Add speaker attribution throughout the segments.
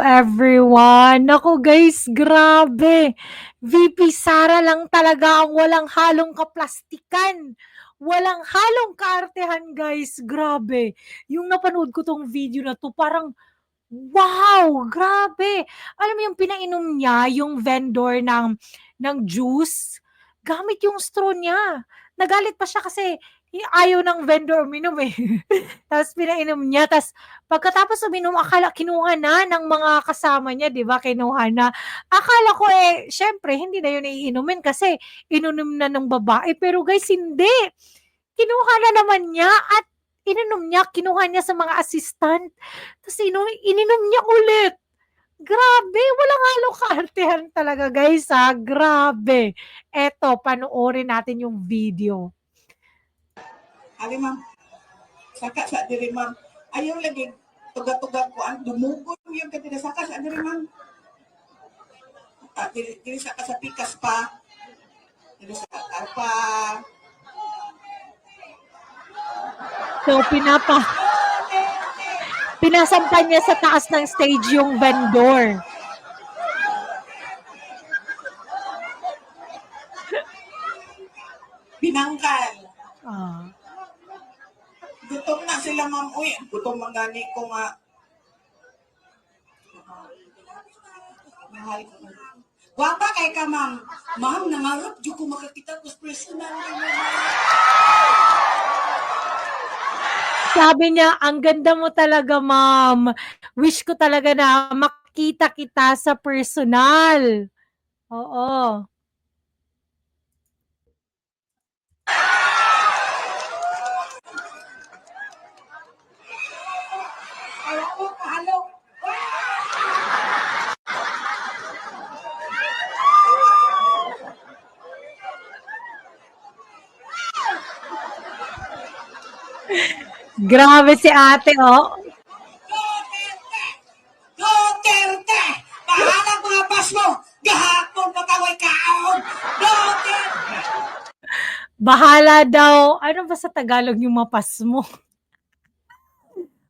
Speaker 1: Everyone! Naku guys, grabe! VP Sara lang talaga ang walang halong kaplastikan. Walang halong kaartehan guys, grabe. Yung napanood ko tong video na 'to parang, wow! Grabe! Alam mo yung pinainom niya yung vendor ng ng juice, gamit yung straw niya. Nagalit pa siya kasi ayaw ng vendor uminom, eh. Tapos pinainom niya, ta's pagkatapos uminom akala kinuha na ng mga kasama niya, 'di ba, kinuha na. Akala ko, eh, siyempre hindi na yun iinumin kasi ininom na ng babae, pero guys hindi. Kinuha na naman niya at ininom niya, kinuha niya sa mga assistant, ta's inu ininom niya ulit. Grabe, walang halong kaartehan talaga guys, ah, grabe. Eto, panoorin natin yung video.
Speaker 2: Ali ma'am, saka sa diri ma'am. Ayaw lagi tuga-tuga ko ang dumugol yung kanila saka sa diri ma'am. Ah, diri, diri sa sa pikas pa. Diri sa karpa.
Speaker 1: So, pinapa pinasampan niya sa taas ng stage yung vendor.
Speaker 2: Binangkal. Gutom na sila ma'am. Uy, gutom mangani ko nga. Mahal ko. Wapa kay ka ma'am. Ma'am, nangarap di ko makakita ko personal.
Speaker 1: Sabi niya, "Ang ganda mo talaga, ma'am. Wish ko talaga na makita kita sa personal." Oo.
Speaker 2: Ayaw mo, kahalo.
Speaker 1: Grabe si ate, oh.
Speaker 2: Duterte! Pahalang mga bas mo! Gahapon magkaway kaon! Duterte!
Speaker 1: Bahala daw. Ano ba sa Tagalog yung mapas mo?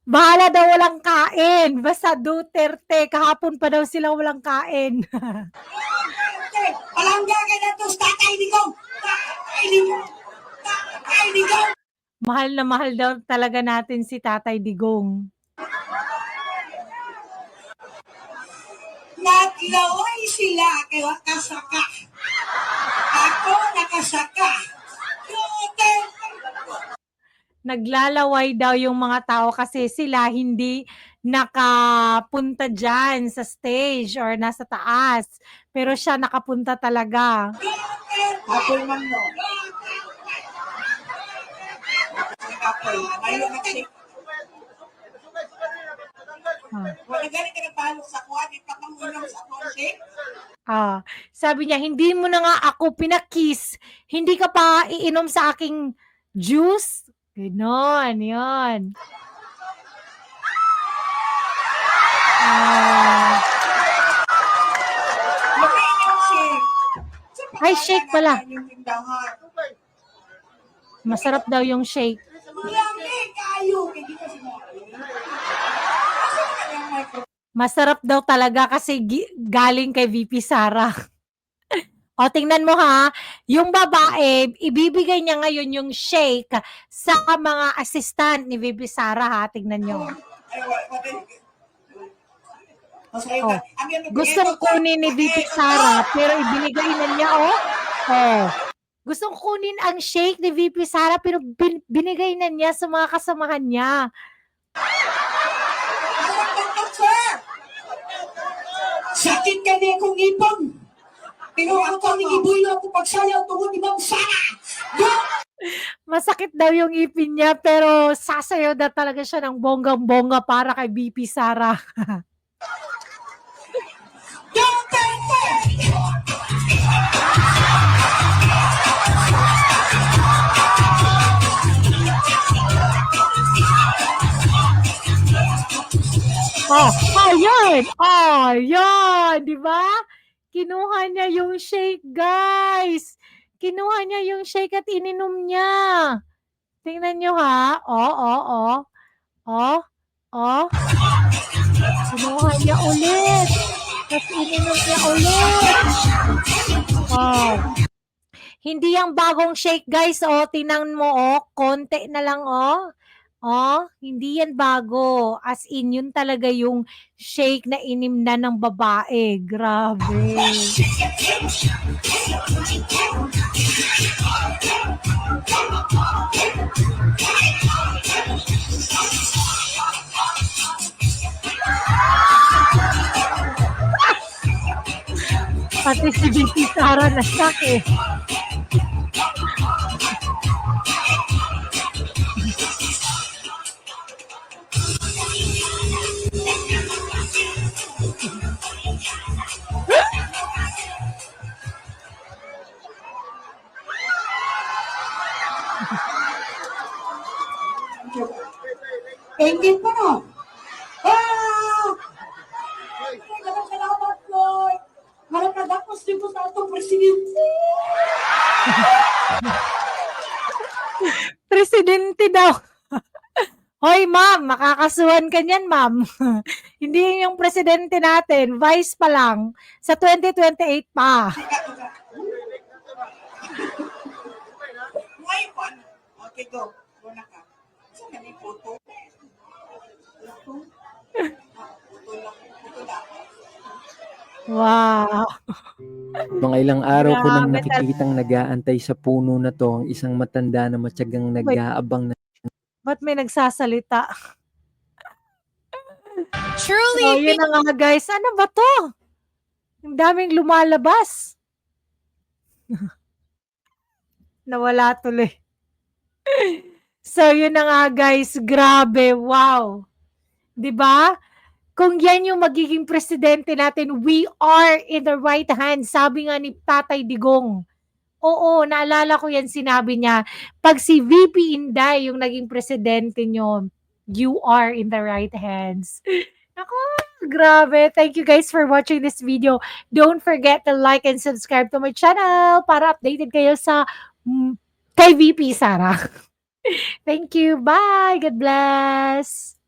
Speaker 1: Bahala daw walang kain. Basta Duterte. Kahapon pa daw sila walang kain.
Speaker 2: Duterte! Palangga ka na to sa tatay ni Gong! Tatay ni Gong! Tatay ni Gong!
Speaker 1: Mahal na mahal daw talaga natin si Tatay Digong.
Speaker 2: Naglaway sila kay Wakasaka. Ako nakasaka.
Speaker 1: Naglalaway daw yung mga tao kasi sila hindi nakapunta dyan sa stage or nasa taas. Pero siya nakapunta talaga.
Speaker 2: Duterte! Apple Apple. Ayaw na kasi.
Speaker 1: Ah.
Speaker 2: Wala galing ka nagpahalo sa kuwan. Ipapamunam sa konti.
Speaker 1: Ah, sabi niya, hindi mo na nga ako pinakiss. Hindi ka pa iinom sa aking juice. Ganon, yun. Ah, Ay, shake pala. masarap daw yung shake. Masarap daw talaga kasi galing kay VP Sara. o, tingnan mo ha. Yung babae, ibibigay niya ngayon yung shake sa mga assistant ni VP Sara ha. Tingnan
Speaker 2: Masaya
Speaker 1: Oh.
Speaker 2: ka.
Speaker 1: kunin ni VP Sara, pero ibinigay na niya, oh. Oh. Gustong kunin ang shake ni VP Sara, pero bin- binigay na niya sa mga kasamahan niya.
Speaker 2: Sakit ka niya kong ipon. Pero ang kong ibuy na ako pagsayaw tungod ni Ma'am Sara.
Speaker 1: Masakit daw yung ipin niya, pero sasayaw na talaga siya ng bonggang-bongga para kay VP Sara.
Speaker 2: Duterte!
Speaker 1: Oh, ayun! Ayun! Di ba? Kinuha niya yung shake, guys! Kinuha niya yung shake at ininom niya. Tingnan nyo ha. Oh, oh, oh. Oh, oh. Kinuha niya ulit. Tapos ininom niya ulit. Wow. Hindi yung bagong shake guys, oh. Tinan mo, oh. Konti na lang, oh. Oh, hindi yan bago. As in, yun talaga yung shake na inim na ng babae. Grabe. Pati si Vicky Sara na eh.
Speaker 2: Engage pa no? Ah! Maraming salamat, Lord. Maraming nadakos din po sa atong presidente.
Speaker 1: Presidente daw. Hoy, ma'am, makakasuhan ka niyan, ma'am. Hindi yun yung presidente natin, vice pa lang. Sa 2028 pa.
Speaker 2: Po? Okay, go. Go na ka. Saan na may photo? Photo? Ah, Photo lang. Photo lang.
Speaker 1: Wow.
Speaker 3: Mga ilang araw ko nang nakikitang nag-aantay sa puno na to ang isang matanda na matyagang nag-aabang na
Speaker 1: Ba't may nagsasalita?
Speaker 4: Truly
Speaker 1: So, yun na nga guys. Ano ba to? Ang daming lumalabas. Nawala tuloy. so, yun na nga guys. Grabe. Wow. 'Di ba? Kung yan yung magiging presidente natin, we are in the right hand. Sabi nga ni Tatay Digong. Oo, naalala ko yan sinabi niya. Pag si VP Inday yung naging presidente nyo, you are in the right hands. Ako, grabe. Thank you guys for watching this video. Don't forget to like and subscribe to my channel para updated kayo sa mm, kay VP Sara. Thank you. Bye. God bless.